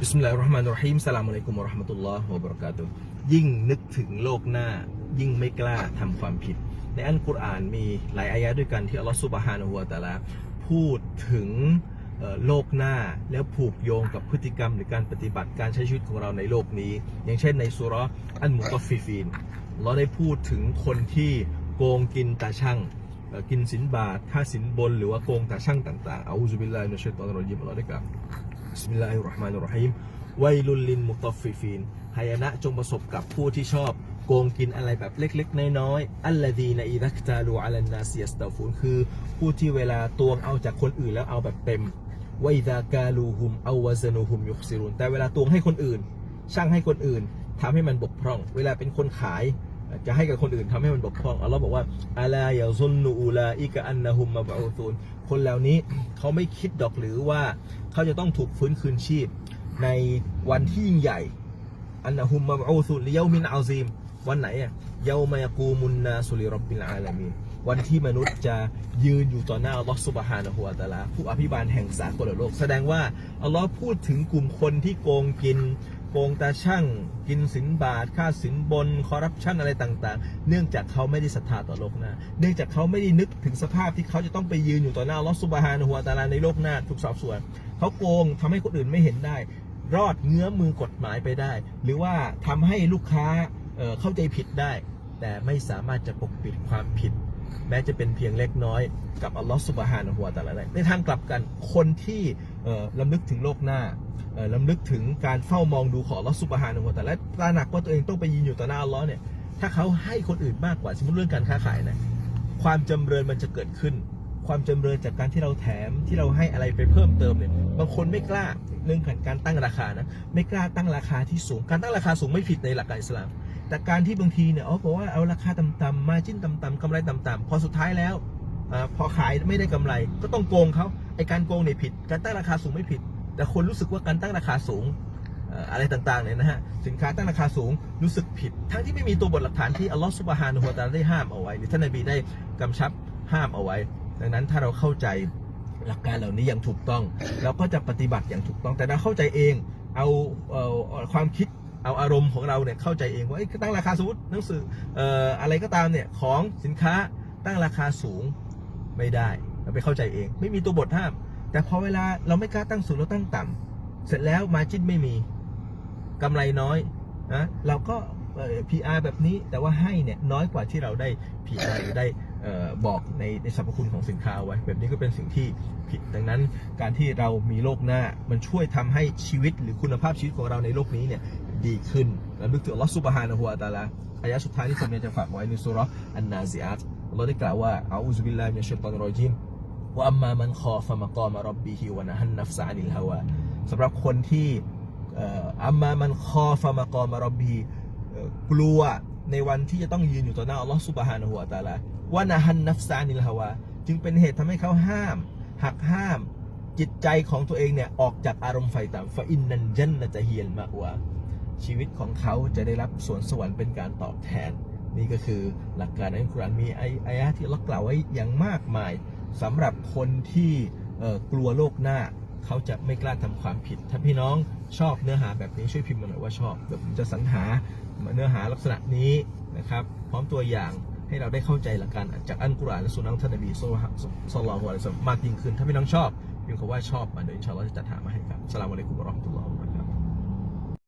บิสมิลลาฮิรเราะห์มานิรเราะฮีมสลามุอะลัยกุมวะเราะห์มะตุลลอฮ์วะบะเราะกาตุฮ์ยิ่งนึกถึงโลกหน้า ยิ่งไม่กล้าทำความผิด ในอัลกุรอานมีหลายอายะห์ด้วยกันที่อัลลอฮ์ซุบฮานะฮูวะตะอาลาพูดถึงโลกหน้าแล้วผูกโยงกับพฤติกรรมหรือการปฏิบัติการใช้ชีวิตของเราในโลกนี้ อย่างเช่นในสุราะห์อันมุตอฟฟิฟีนเราได้พูดถึงคนที่โกงกินตาช่างกินสินบาทค่าสินบน หรือว่าโกงตาช่างต่างๆอาอูซุบิลลาฮิมินัชชัยฏอนรเราะญีมอัลลอฮ์ได้กล่าว บิสมิลลาฮิรเราะห์มานิรเราะฮีมไวลุลลินมุตฟิฟีนหายนะจงประสบกับผู้ที่ชอบโกงกินอะไรแบบเล็กๆ น้อยๆ อัลลดีนอีดักตาลูอัลนาเซียสตาฟูนคือ ผู้ที่เวลาตวงเอาจากคนอื่นแล้วเอาแบบเต็มไวดากาลูฮุมเอาวาซนูฮุมยุคซิรุนแต่เวลาตวงให้คนอื่น ช่างให้คนอื่นทำให้มันบกพร่อง เวลาเป็นคนขาย จะให้กับคนอื่นทำให้มันบกพร่องอัลลอฮ์บอกว่าอาลายาซุนนูอูลาอิกะอันนะฮุมมาบะอูซูนคนเหล่านี้เขาไม่คิดดอกหรือว่าเขาจะต้องถูกฟื้นคืนชีพ ในวันที่ยิ่งใหญ่ อันนะฮุมมาบะอูซูนลิยามินอาซีม วันไหนอะเยามายกูมุนนาสุลิรับบิลอาลามีนวันที่มนุษย์จะยืนอยู่ต่อหน้าอัลลอฮ์ซุบฮานะฮูวะตะอาลาผู้อภิบาลแห่งสากลโลก แสดงว่าอัลลอฮ์พูดถึงกลุ่มคนที่โกงกิน โกงตาช่างกินสินบาท ค่าสินบนคอร์รัปชันอะไรต่างๆ เนื่องจากเขาไม่ได้ศรัทธาต่อโลกหน้า เนื่องจากเขาไม่ได้นึกถึงสภาพที่เขาจะต้องไปยืนอยู่ต่อหน้าลอฮ์ซุบฮานะฮูวตาลาในโลกหน้าถูกสอบสวน เขาโกงทำให้คนอื่นไม่เห็นได้ รอดเงื้อมือกฎหมายไปได้ หรือว่าทำให้ลูกค้าเเข้าใจผิดได้ แต่ไม่สามารถจะปกปิดความผิด แม้จะเป็นเพียงเล็กน้อยกับอัลลอฮ์สุบฮานะหัวแต่ละไรในทางกลับกันคนที่ลำลึกถึงโลกหน้าลำลึกถึงการเฝ้ามองดูของอัลลอฮ์สุบฮานะหัวแต่ลาและตระหนักว่าตัวเองต้องไปยืนอยู่ต่อหน้าอัลลอฮ์เนี่ยถ้าเขาให้คนอื่นมากกว่าสมมติเรื่องการค้าขายนะความจำเริญมันจะเกิดขึ้น ความจำเริญจากการที่เราแถมที่เราให้อะไรไปเพิ่มเติมเนี่ยบางคนไม่กล้าเรื่องการตั้งราคานะไม่กล้าตั้งราคาที่สูง การตั้งราคาสูงไม่ผิดในหลักการอิสลาม แต่การที่บางทีเนี่ยอ๋อบอกว่าเอาราคาต่ำๆมาจิ้นต่ำๆกำไรต่ำๆพอสุดท้ายแล้วอพอขายไม่ได้กำไร ก็ต้องโกงเขาไอการโกงเนี่ยผิด การตั้งราคาสูงไม่ผิด แต่คนรู้สึกว่าการตั้งราคาสูงอะไรต่างๆเนี่ยนะฮะสินค้าตั้งราคาสูงรู้สึกผิด ทั้งที่ไม่มีตัวบทหลักฐานที่อัลลอฮฺสุบฮานะฮูวะตาลาได้ห้ามเอาไว้หรือท่านนบีได้กำชับห้ามเอาไว้ ดังนั้นถ้าเราเข้าใจหลักการเหล่านี้อย่างถูกต้อง เราก็จะปฏิบัติอย่างถูกต้อง แต่ถ้าเข้าใจเองเอาเอ่อความคิดเอาอารมณ์ของเราเนี่ยเข้าใจเองว่าตั้งราคาสมมติหนังสืออะไรก็ตามเนี่ยของสินค้าตั้งราคาสูงไม่ได้เราไปเข้าใจเอง ไม่มีตัวบทห้าม แต่พอเวลาเราไม่กล้าตั้งสูงเราตั้งต่ำเสร็จแล้วมาจิ้นไม่มีกำไรน้อยนะเราก็เอ่อ PR แบบนี้แต่ว่าให้เนี่ยน้อยกว่าที่เราได้ PR หรือได้ บอกในในสรรพคุณของสินค้าไว้ แบบนี้ก็เป็นสิ่งที่ผิด ดังนั้นการที่เรามีโลกหน้ามันช่วยทำให้ชีวิตหรือคุณภาพชีวิตของเราในโลกนี้เนี่ยดีขึ้นและนึกถึงอัลลอฮฺซุบฮานะฮูวะตาลาอายะสุดท้ายที่ผมอยากจะฝากไว้ในสุรอันนาซิอาตอัลลอฮ์ได้กล่าวว่าอาอูซุบิลลาฮิมินัชชัยฏอนรเราะญีมว่าอัมมามันคอฟะมะกอมะร็อบบิฮิวะนะฮันนัฟซะอานิลฮาวาสำหรับคนที่อัมมามันคอฟะมะกอมะร็อบบิฮิเอ่อกลัวในวันที่จะต้องยืนอยู่ต่อหน้าอัลลอฮ์ซุบฮานะฮูวะตาลา วะนะฮันนัฟซานิลฮาวา จึงเป็นเหตุทำให้เขาห้าม หักห้ามจิตใจของตัวเองเนี่ยออกจากอารมณ์ไฟต่ำฟาอินนันจันนะจะเฮียนมากว่า ชีวิตของเขาจะได้รับสวนสวรรค์เป็นการตอบแทน นี่ก็คือหลักการในอัลกุรานมีไออายะที่เรากล่าวไว้อย่างมากมายสำหรับคนที่กลัวโลกหน้า เขาจะไม่กล้าทำความผิด ถ้าพี่น้องชอบเนื้อหาแบบนี้ช่วยพิมพ์มาหน่อยว่าชอบเดี๋ยวผมจะสรรหาเนื้อหาลักษณะนี้นะครับ พร้อมตัวอย่าง ให้เราได้เข้าใจหลักการจากอัลกุรอานและสุนัขท่านนบีสุลต่านสุลต่านมากยิ่งขึ้น ถ้าพี่น้องชอบพิมพ์คำว่าชอบมาเดี๋ยวอินชาอัลลอฮ์จะจัดหามาให้ครับสลามอะลัยกุมวะเราะห์มะตุลลอฮ์วะบะเราะกาตุฮ์